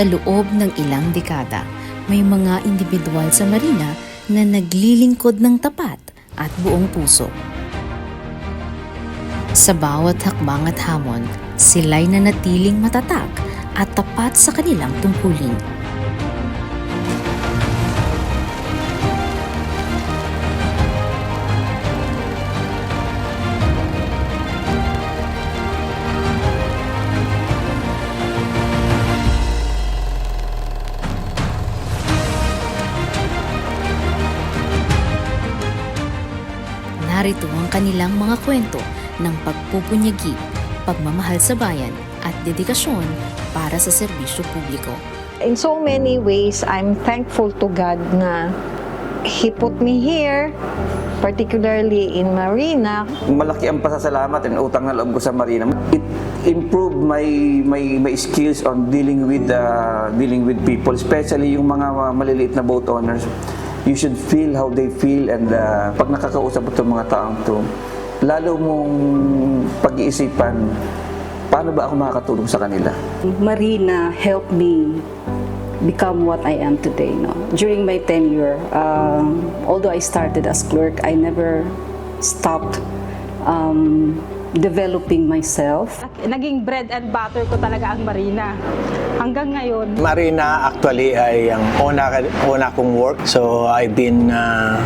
Sa loob ng ilang dekada, may mga individual sa Marina na naglilingkod ng tapat at buong puso. Sa bawat hakbang at hamon, sila'y nanatiling matatag at tapat sa kanilang tungkulin. Kanilang mga kwento ng pagpupunyagi, pagmamahal sa bayan at dedikasyon para sa serbisyo publiko. In so many ways, I'm thankful to God na He put me here, particularly in Marina. malaki ang pasasalamat and utang na loob ko sa Marina. It improved my my my skills on dealing with uh, dealing with people, especially yung mga maliliit na boat owners. You should feel how they feel and uh, pag nakakausap mo itong mga taong to, lalo mong pag-iisipan, paano ba ako makakatulong sa kanila? Marina helped me become what I am today. No? During my tenure, um, although I started as clerk, I never stopped um, developing myself. Naging bread and butter ko talaga ang Marina. Hanggang ngayon, Marina actually ay ang una, una kong work. So I've been uh,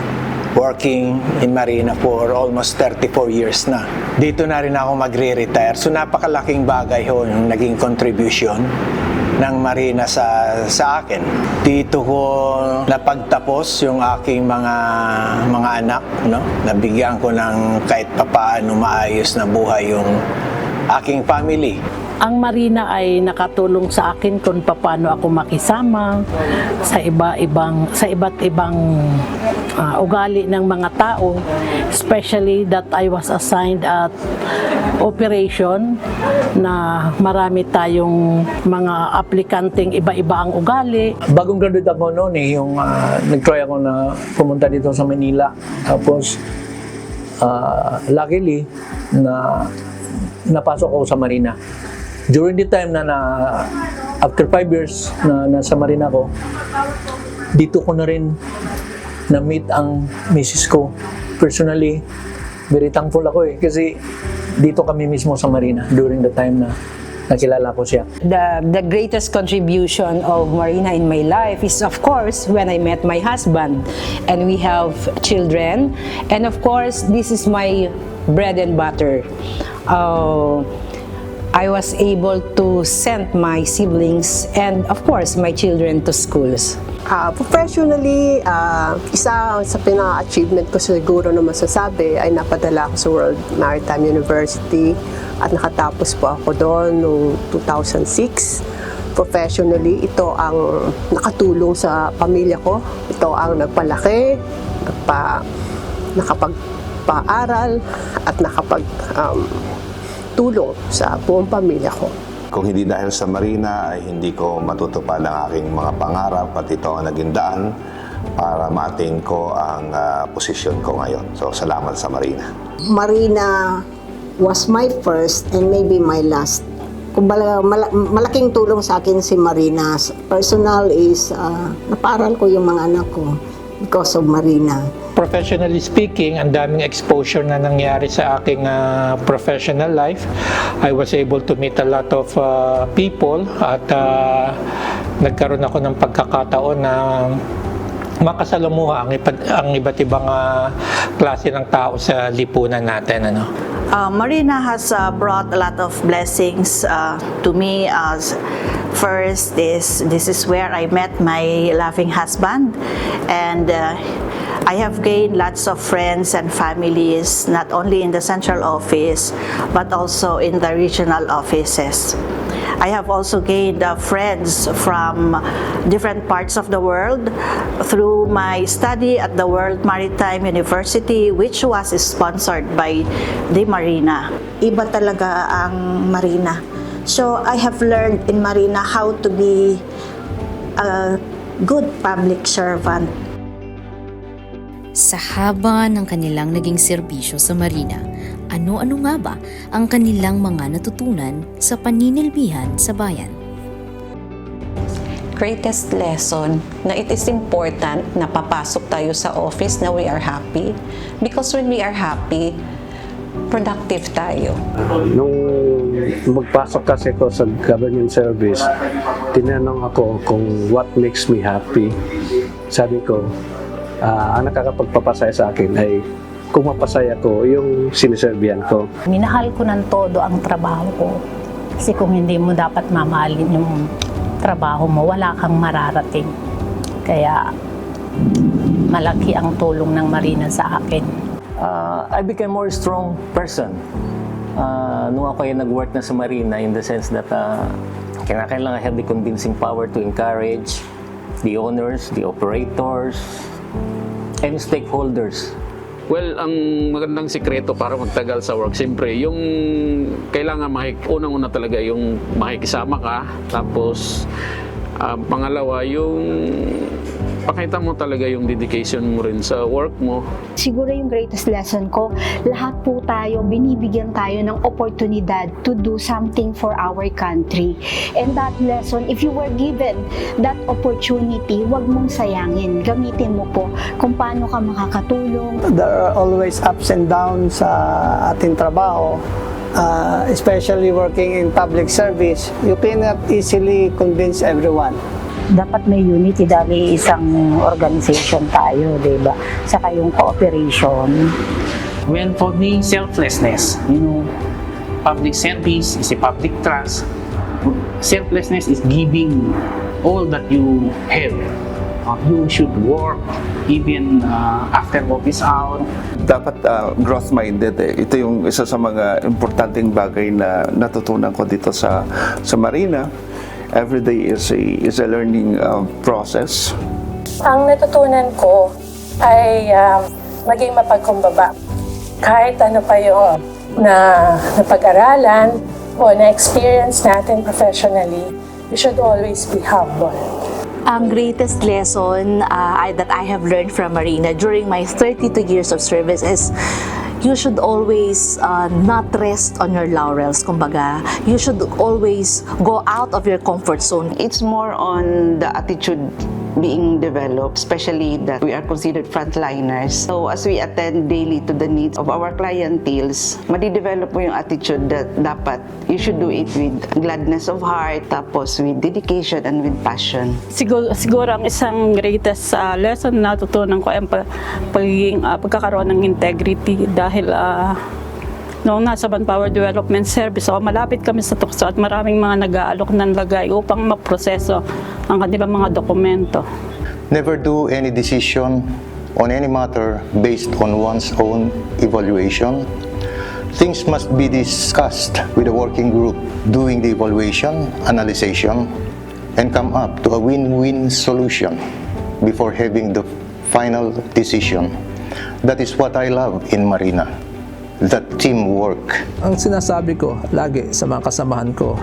working in Marina for almost 34 years na. Dito na rin ako magre-retire. So napakalaking bagay ho yung naging contribution ng Marina sa sa akin. Dito ko napagtapos yung aking mga mga anak, no? Nabigyan ko ng kahit papaano maayos na buhay yung aking family. Ang Marina ay nakatulong sa akin kung paano ako makisama sa iba-ibang sa iba't ibang ah, ugali ng mga tao, especially that I was assigned at operation na marami tayong mga aplikanteng iba-iba ang ugali. bagong graduate ako noon eh, yung ah, nag-try ako na pumunta dito sa Manila. Tapos, ah, luckily, na napasok ako sa Marina. During the time na, na after five years na nasa Marina ko, dito ko na rin na-meet ang misis ko. Personally, very thankful ako eh. Kasi dito kami mismo sa Marina during the time na nakilala ko siya. the the greatest contribution of Marina in my life is of course when I met my husband and we have children and of course this is my bread and butter. Uh, I was able to send my siblings and of course my children to schools. Ah, professionally, ah, isa sa pinaka-achievement ko siguro na masasabi ay napadala ako sa World Maritime University at nakatapos po ako doon noong 2006. Professionally, ito ang nakatulong sa pamilya ko. Ito ang nagpalaki, nagpa, nakapagpaaral at nakapag um, tulong sa buong pamilya ko. Kung hindi dahil sa Marina ay hindi ko matutupad ang aking mga pangarap at ito ang naging daan para mating ko ang ah, posisyon ko ngayon. So salamat sa Marina. Marina was my first and maybe my last. Kumbaga, mala- malaking tulong sa akin si Marina. Personal is, ah, naparal ko yung mga anak ko because of Marina. Professionally speaking, ang daming exposure na nangyari sa aking ah, professional life. I was able to meet a lot of ah, people at ah, nagkaroon ako ng pagkakataon na makasalamuha ang, iba't, ang iba't ibang ah, klase ng tao sa lipunan natin. Ano? uh, Marina has uh, brought a lot of blessings uh, to me as first is this is where I met my loving husband and uh, I have gained lots of friends and families not only in the central office but also in the regional offices. I have also gained uh, friends from different parts of the world through my study at the World Maritime University, which was sponsored by the Marina. Iba talaga ang Marina. So, I have learned in Marina how to be a good public servant. Sa haba ng kanilang naging serbisyo sa Marina, ano-ano nga ba ang kanilang mga natutunan sa paninilbihan sa bayan? greatest lesson na it is important na papasok tayo sa office na we are happy. Because when we are happy, productive tayo. Nung magpasok kasi ko sa government service, tinanong ako kung what makes me happy. Sabi ko, ah, ang nakakapagpapasaya sa akin ay kung mapasaya ko yung siniserbihan ko. Minahal ko ng todo ang trabaho ko. Kasi kung hindi mo dapat mamahalin yung trabaho mo, wala kang mararating. Kaya malaki ang tulong ng Marina sa akin. uh, I became more strong person. Uh, nung ako ay nag-work na sa Marina in the sense that uh, kinakailangan I have the convincing power to encourage the owners, the operators, and stakeholders. Well, ang magandang sikreto para magtagal sa work, siyempre, yung kailangan makik unang-una talaga yung makikisama ka, tapos ah, pangalawa, yung pakita mo talaga yung dedication mo rin sa work mo. Siguro yung greatest lesson ko, lahat po tayo, binibigyan tayo ng oportunidad to do something for our country. And that lesson, if you were given that opportunity, wag mong sayangin. Gamitin mo po kung paano ka makakatulong. There are always ups and downs sa ating trabaho. Uh, especially working in public service, you cannot easily convince everyone. Dapat may unity dahil isang organization tayo, di ba? Saka yung cooperation. Well, for me, selflessness. You know, public service is a public trust. Selflessness is giving all that you have. Uh, you should work even uh, after office hour. dapat ah, growth-minded eh. Ito yung isa sa mga importanteng bagay na natutunan ko dito sa sa Marina. Every day is a is a learning ah, process. Ang natutunan ko ay um, maging mapagkumbaba. Kahit ano pa yung na napag-aralan o na-experience natin professionally, we should always be humble. Ang greatest lesson uh, I, that I have learned from Marina during my 32 years of service is you should always uh, not rest on your laurels, kumbaga. You should always go out of your comfort zone. It's more on the attitude being developed, especially that we are considered frontliners. So as we attend daily to the needs of our clienteles, madidevelop mo yung attitude that dapat you should do it with gladness of heart, tapos with dedication and with passion. Siguro, siguro ang isang greatest uh, lesson na natutunan ko ay pagiging, uh, pagkakaroon ng integrity dahil uh, noong nasa Manpower Development Service ako, malapit kami sa tukso at maraming mga nag-aalok ng lagay upang maproseso ang kanilang mga dokumento. Never do any decision on any matter based on one's own evaluation. Things must be discussed with the working group doing the evaluation, analysis, and come up to a win-win solution before having the final decision. That is what I love in Marina, that teamwork. Ang sinasabi ko lagi sa mga kasamahan ko,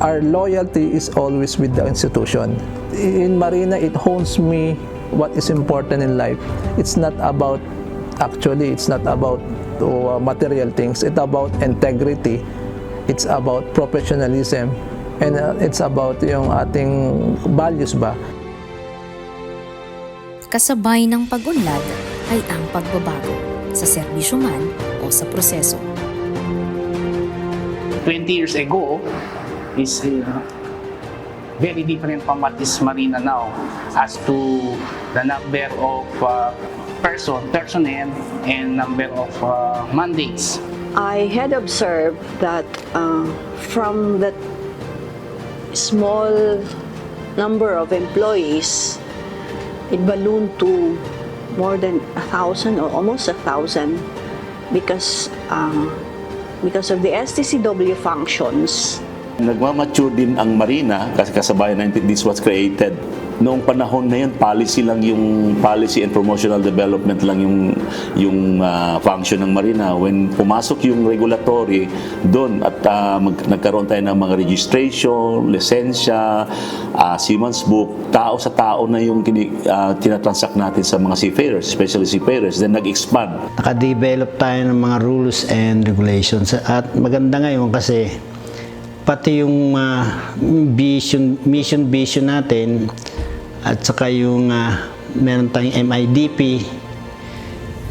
our loyalty is always with the institution. In Marina, it hones me what is important in life. It's not about, actually, it's not about uh, material things. It's about integrity. It's about professionalism. And uh, it's about yung ating values ba. Kasabay ng pag-unlad ay ang pagbabago sa serbisyo man o sa proseso. 20 years ago is uh, very different from what is Marina now as to the number of uh, person, personnel and number of uh, mandates. I had observed that uh, from the small number of employees, it ballooned to more than a thousand or almost a thousand because uh, because of the STCW functions. Nagmamature din ang Marina kasi kasabayan natin this was created. Noong panahon na yun, policy lang yung policy and promotional development lang yung yung ah, function ng Marina. When pumasok yung regulatory doon at ah, mag- nagkaroon tayo ng mga registration, lisensya, ah, seaman's book, tao sa tao na yung kini, ah, tinatransact natin sa mga seafarers, especially seafarers. Then nag-expand. Naka-develop tayo ng mga rules and regulations at maganda ngayon kasi pati yung ah, vision, mission vision natin at saka yung ah, meron tayong MIDP,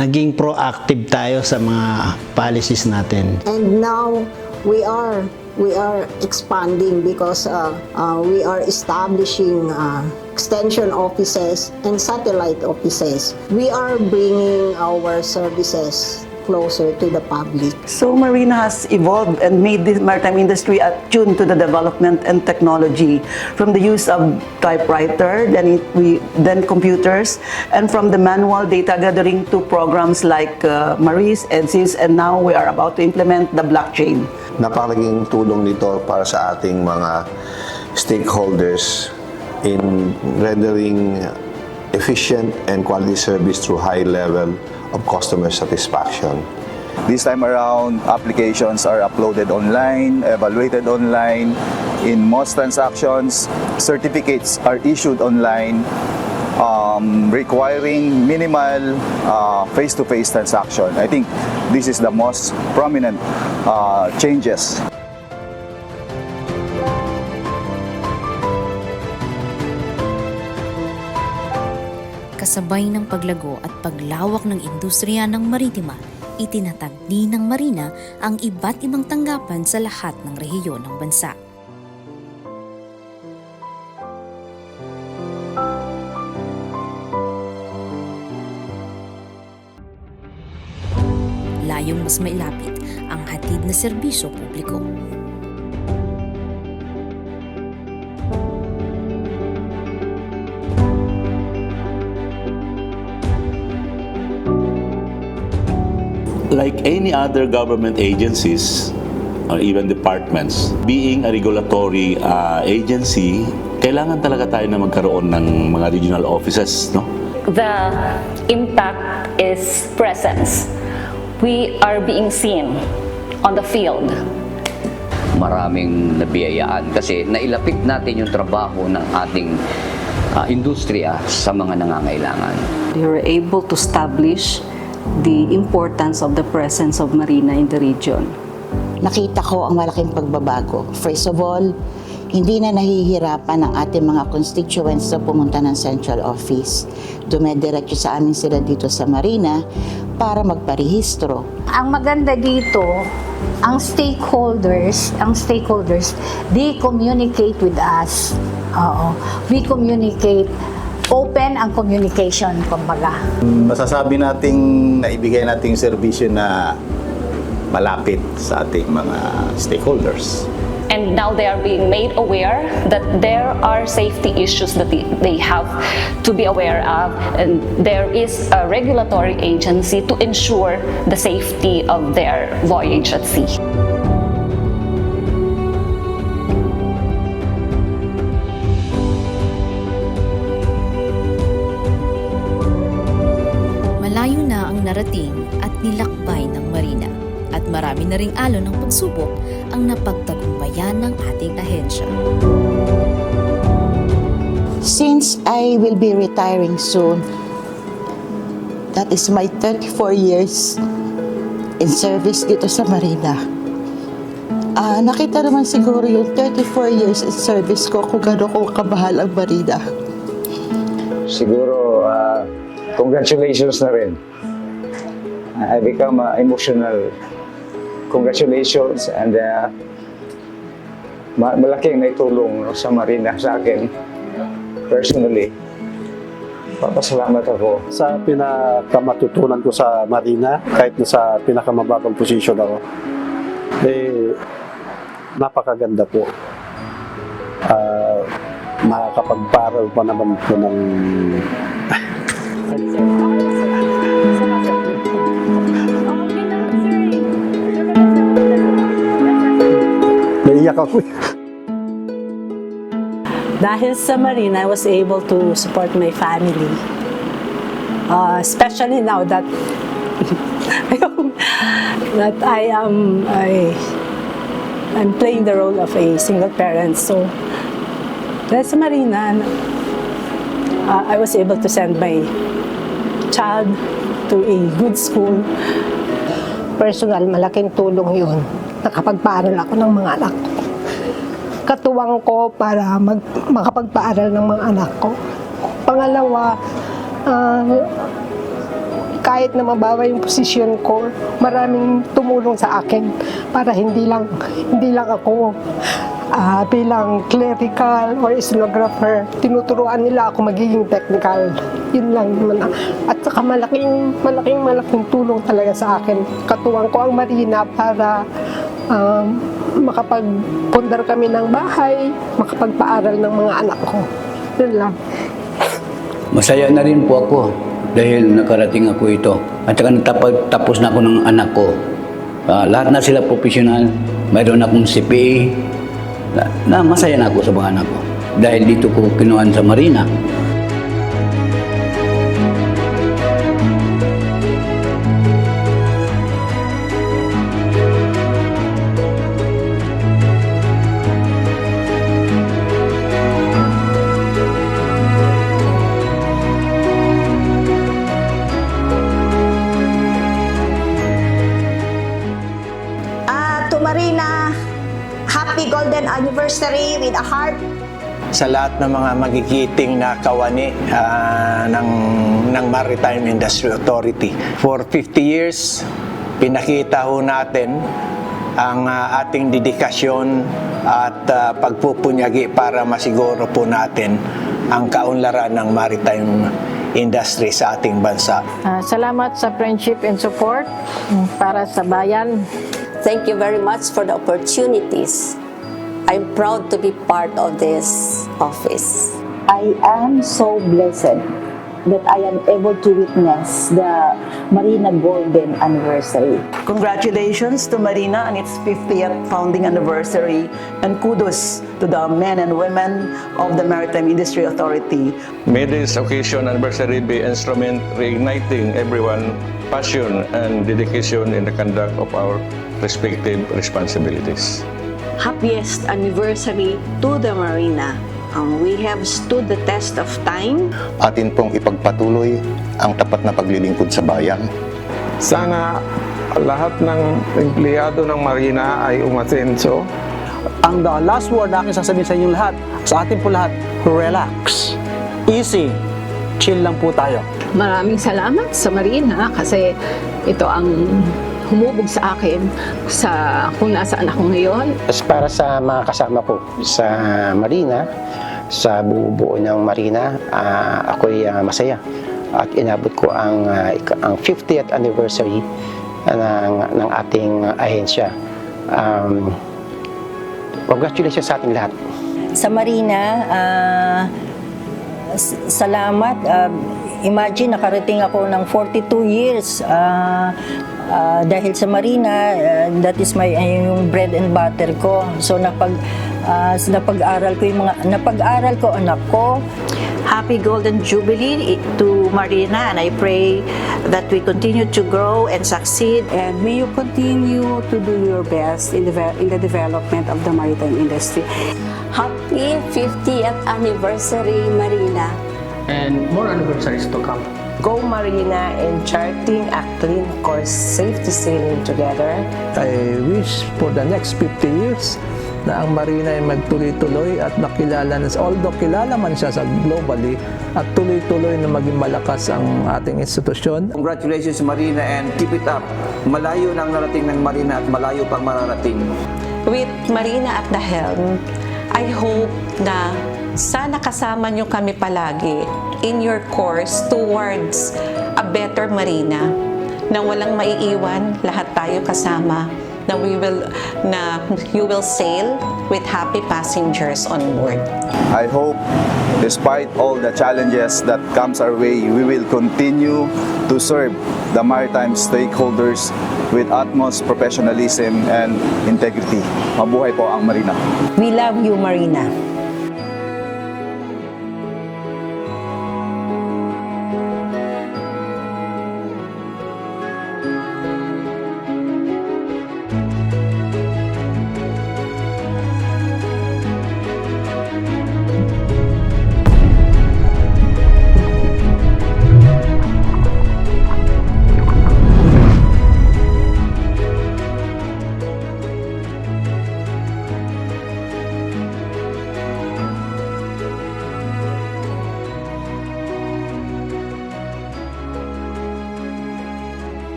naging proactive tayo sa mga policies natin. And now we are we are expanding because uh, uh, we are establishing uh, extension offices and satellite offices. We are bringing our services closer to the public. So Marina has evolved and made the maritime industry attuned to the development and technology from the use of typewriter, then it, we then computers, and from the manual data gathering to programs like uh, Maris, EDSIS, and now we are about to implement the blockchain. Napakalaking tulong nito para sa ating mga stakeholders in rendering efficient and quality service through high level of customer satisfaction. This time around, applications are uploaded online, evaluated online. In most transactions, certificates are issued online, um, requiring minimal uh, face-to-face transaction. I think this is the most prominent uh, changes. Kasabay ng paglago at paglawak ng industriya ng maritima, itinatag din ng Marina ang iba't ibang tanggapan sa lahat ng rehiyon ng bansa. Layong mas mailapit ang hatid na serbisyo publiko. Like any other government agencies or even departments, being a regulatory uh, agency, kailangan talaga tayo na magkaroon ng mga regional offices, no? The impact is presence. We are being seen on the field. maraming nabiyayaan kasi nailapit natin yung trabaho ng ating ah, industriya sa mga nangangailangan. We were able to establish the importance of the presence of Marina in the region. nakita ko ang malaking pagbabago. First of all, hindi na nahihirapan ang ating mga constituents na pumunta ng central office. Dumediretso sa amin sila dito sa Marina para magparehistro. Ang maganda dito, ang stakeholders, ang stakeholders, they communicate with us. Oo. We communicate open ang communication, kumbaga. Masasabi nating naibigay nating serbisyo na malapit sa ating mga stakeholders. And now they are being made aware that there are safety issues that they, they have to be aware of. And there is a regulatory agency to ensure the safety of their voyage at sea. Narating at nilakbay ng Marina at marami na ring alon ng pagsubok ang napagtagumpayan ng ating ahensya. Since I will be retiring soon, that is my 34 years in service dito sa Marina. Ah, nakita naman siguro yung 34 years in service ko kung gano'n ko kamahal ang Marina. Siguro, uh, congratulations na rin. I become uh, emotional. Congratulations and uh, ma- malaking naitulong no, sa Marina sa akin personally. Papasalamat ako. Sa pinakamatutunan ko sa Marina, kahit na sa pinakamababang posisyon ako, eh, napakaganda po. Ah, makakapagparal pa naman po ng Naiyak ako. Dahil sa Marine, I was able to support my family. Uh, especially now that that I am I, I'm playing the role of a single parent. So dahil sa Marina, uh, I was able to send my child to a good school. Personal, malaking tulong yun. Nakapagparal ako ng mga anak ko. Katuwang ko para mag, makapagpaaral ng mga anak ko. Pangalawa, ah, kahit na mabawa yung posisyon ko, maraming tumulong sa akin para hindi lang hindi lang ako ah, bilang clerical or stenographer. Tinuturuan nila ako magiging technical. Yun lang naman. At saka malaking, malaking, malaking tulong talaga sa akin. Katuwang ko ang Marina para um, makapagpundar kami ng bahay, makapagpaaral ng mga anak ko. Yun lang. Masaya na rin po ako dahil nakarating ako ito. At saka tapos na ako ng anak ko. Ah, lahat na sila profesional. Mayroon akong CPA. Na, na masaya na ako sa mga anak ko. Dahil dito ko kinuhan sa Marina. With a heart. sa lahat ng mga magigiting na kawani ah, ng, ng Maritime Industry Authority. For 50 years, pinakita ho natin ang ah, ating dedikasyon at ah, pagpupunyagi para masiguro po natin ang kaunlaran ng maritime industry sa ating bansa. Ah, salamat sa friendship and support para sa bayan. Thank you very much for the opportunities. I'm proud to be part of this office. I am so blessed that I am able to witness the Marina Golden Anniversary. Congratulations to Marina on its 50th founding anniversary and kudos to the men and women of the Maritime Industry Authority. May this occasion anniversary be instrument reigniting everyone passion and dedication in the conduct of our respective responsibilities. Happiest anniversary to the Marina. Um, we have stood the test of time. Atin pong ipagpatuloy ang tapat na paglilingkod sa bayan. Sana lahat ng empleyado ng Marina ay umasenso. Ang the last word na aking sasabihin sa inyong lahat, sa atin po lahat, relax, easy, chill lang po tayo. Maraming salamat sa Marina kasi ito ang humubog sa akin sa kung nasaan ako ngayon. As para sa mga kasama ko sa Marina, sa bubuo ng Marina, ah, ako'y ah, masaya. At inabot ko ang, ika- ang 50th anniversary ng, ng ating ahensya. Um, congratulations sa ating lahat. Sa Marina, s- salamat. Ah, imagine, nakarating ako ng 42 years. Ah, ah, dahil sa Marina, ah, that is my ah, yung bread and butter ko. So napag ah, napag-aral ko yung mga napag-aral ko anak ko. Happy Golden Jubilee to Marina and I pray that we continue to grow and succeed. And may you continue to do your best in the, in the development of the maritime industry. Happy 50th anniversary, Marina. And more anniversaries to come. Go Marina in charting a clean course, safety sailing together. I wish for the next 50 years na ang Marina ay magtuloy-tuloy at makilala na, although kilala man siya sa globally, at tuloy-tuloy na maging malakas ang ating institusyon. Congratulations Marina and keep it up. Malayo nang narating ng Marina at malayo pang mararating. With Marina at the helm, I hope na sana kasama niyo kami palagi in your course towards a better Marina na walang maiiwan, lahat tayo kasama na we will na you will sail with happy passengers on board. I hope despite all the challenges that comes our way, we will continue to serve the maritime stakeholders with utmost professionalism and integrity. Mabuhay po ang Marina. We love you, Marina.